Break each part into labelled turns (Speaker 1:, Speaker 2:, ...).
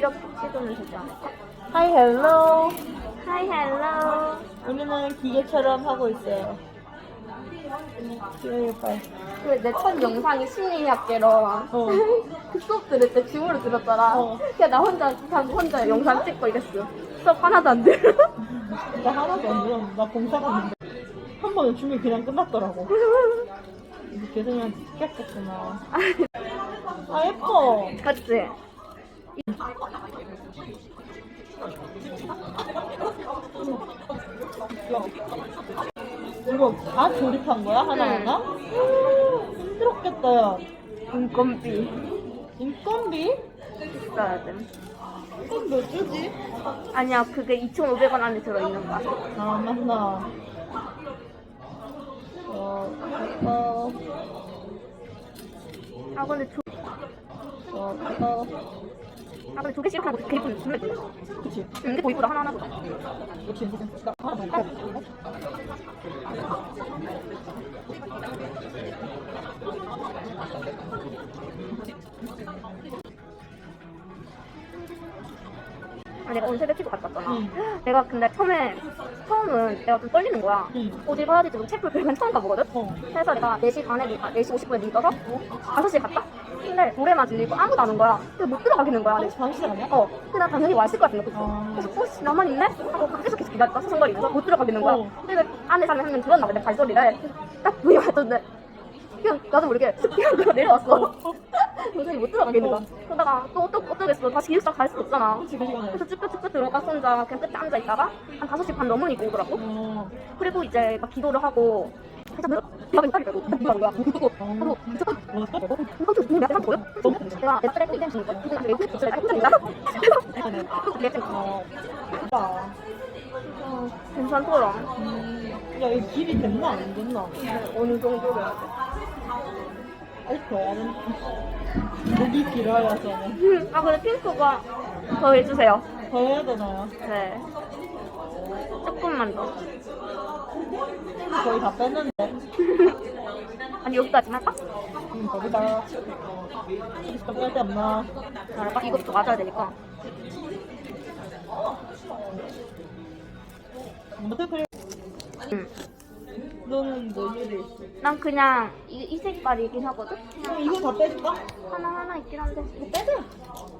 Speaker 1: 이렇게 찍으면 되지 않을까?
Speaker 2: 하이 헬로
Speaker 1: 하이 헬로
Speaker 2: 우리는 기계처럼 하고 있어요. 귀여워 빨리
Speaker 1: 그내 첫 영상이 심리학계로
Speaker 2: 어.
Speaker 1: 그 수업 들을 때 지우를 들었더라
Speaker 2: 어.
Speaker 1: 그냥 나 혼자 다 혼자 영상 찍고 이랬어. 수업 하나도 안 들어
Speaker 2: 나 하나도 안 들었는데 나 봉사 갔는데. 한 번에 춤이 그냥 끝났더라고. 이제 교수님한테 시켰겠구나. 아 예뻐.
Speaker 1: 그치?
Speaker 2: 이거 다 조립한 거야 하나하나? 힘들었겠다 야.
Speaker 1: 인건비.
Speaker 2: 인건비?
Speaker 1: 있어야 돼.
Speaker 2: 이건 몇 주지?
Speaker 1: 아니야 그게 2,500원 안에 들어있는 거야.
Speaker 2: 아 맞나. 어, 어,
Speaker 1: 아 근데 두,
Speaker 2: 어, 어,
Speaker 1: 아 근데 두 개씩 하고 그 예쁜 주면 돼
Speaker 2: 그치.
Speaker 1: 응, 근데 더 이쁘다. 하나하나보다
Speaker 2: 역시 나 하나 더
Speaker 1: 내가 오늘 새벽 키도 갔다 왔잖아
Speaker 2: 응.
Speaker 1: 내가 근데 처음에 처음은 내가 좀 떨리는 거야
Speaker 2: 응.
Speaker 1: 어디 가야 될지 책을 별건 처음 가보거든
Speaker 2: 어.
Speaker 1: 그래서 내가 4시 반에 아, 4시 50분에 늦어서 5시에 갔다? 근데 노래만 들리고 아무도 안 온 거야 근데 못 들어가겠는 거야
Speaker 2: 한 반씩 아니야?
Speaker 1: 어, 근데 나 당연히 와 있을 것 같은 거
Speaker 2: 아.
Speaker 1: 그래서 어, 씨, 나만 있네? 하고 밖에서 계속 기다렸다 서성거리면서 못 들어가겠는 거야
Speaker 2: 어.
Speaker 1: 근데 안에 사람이 한 명 들었나 봐 내 발소리를 딱 문이 왔던데 그냥 나도 모르게 슥 그냥 내려왔어. 도저히 못 들어가겠는 거야 그러다가 또 어떠, 어쩌겠어. 다시 기숙사 갈 수도 없잖아. 그래서 쭈뼛쭈뼛 들어가서 혼자 그냥 끝에 앉아있다가 한 5시 반 넘으니까 오더라고.
Speaker 2: 어.
Speaker 1: 그리고 이제 막 기도를 하고 살짝 내가 거야. 그리고
Speaker 2: 어, 또
Speaker 1: 보여? 내가 거? 그래서
Speaker 2: 어.
Speaker 1: 괜찮더라.
Speaker 2: 음. 야, 이 길이 됐나? 안 됐나?
Speaker 1: 어느 정도로
Speaker 2: 아직 되나? 목이 길어야 저는.
Speaker 1: 아 근데 핑크가 더 해주세요
Speaker 2: 더 해야 되나요?
Speaker 1: 네 조금만 더
Speaker 2: 거의 다 뺐는데.
Speaker 1: 아니 여기까지 할까?
Speaker 2: 음, 거기다. 더 빼야 돼, 없나?
Speaker 1: 잘할까? 이것도 맞아야 되니까
Speaker 2: 어떻게 그래?
Speaker 1: 응.
Speaker 2: 너는 뭐 일이 있어?
Speaker 1: 난 그냥 이, 이 색깔이긴 하거든?
Speaker 2: 그럼 이거 다 빼줄까?
Speaker 1: 하나하나 있긴 한데
Speaker 2: 이거 빼자.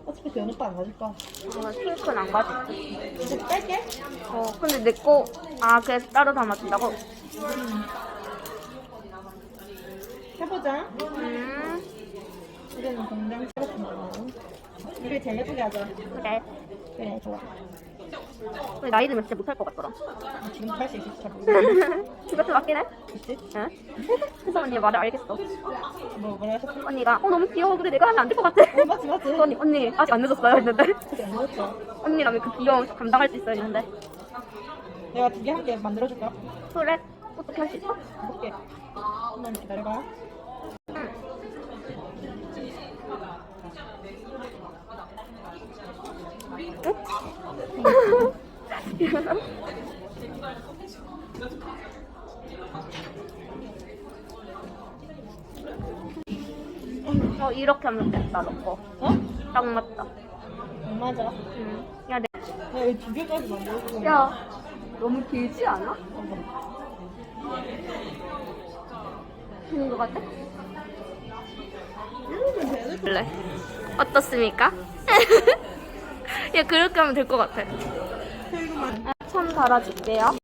Speaker 2: 어차피 대현 오빠 안 가줄까?
Speaker 1: 아, 핑크는 안 가질게
Speaker 2: 이거 뺄게.
Speaker 1: 어 근데 내 거 아 그래서 따로 담아준다고?
Speaker 2: 해보자.
Speaker 1: 음
Speaker 2: 우리는 공장 차렸구나. 우리 제일 예쁘게 하자.
Speaker 1: 그래
Speaker 2: 그래, 좋아.
Speaker 1: 근데 나이 들면 진짜 못할 것 같더라
Speaker 2: 지금 할수 있을지 잘 모르겠어.
Speaker 1: 그것도 맞긴 해
Speaker 2: 그치?
Speaker 1: 응? 그래서 언니 말을 알겠어
Speaker 2: 뭐, 하셨어?
Speaker 1: 언니가 어 너무 귀여워 근데 내가 하면 안 될 것 같아
Speaker 2: 어, 맞지, 맞지.
Speaker 1: 언니 언니 아직 안 늦었어요 했는데
Speaker 2: 그게 안 그렇죠.
Speaker 1: 언니라면 그 귀여움 감당할 수 있어야 했는데
Speaker 2: 내가 두 개 한 개 만들어줄까?
Speaker 1: 그래 어떻게 할 수 있어?
Speaker 2: 해볼게. 한번 기다려봐.
Speaker 1: 어 이렇게 하면 됐다 너거
Speaker 2: 어?
Speaker 1: 딱 맞다
Speaker 2: 안 맞아.
Speaker 1: 응. 야, 내,
Speaker 2: 내가 이두 개까지 만들어주고.
Speaker 1: 야 너무 길지 않아? 되는 것 같아? 그래 어떻습니까? 야 그렇게 하면 될 것 같아 아, 천 달아줄게요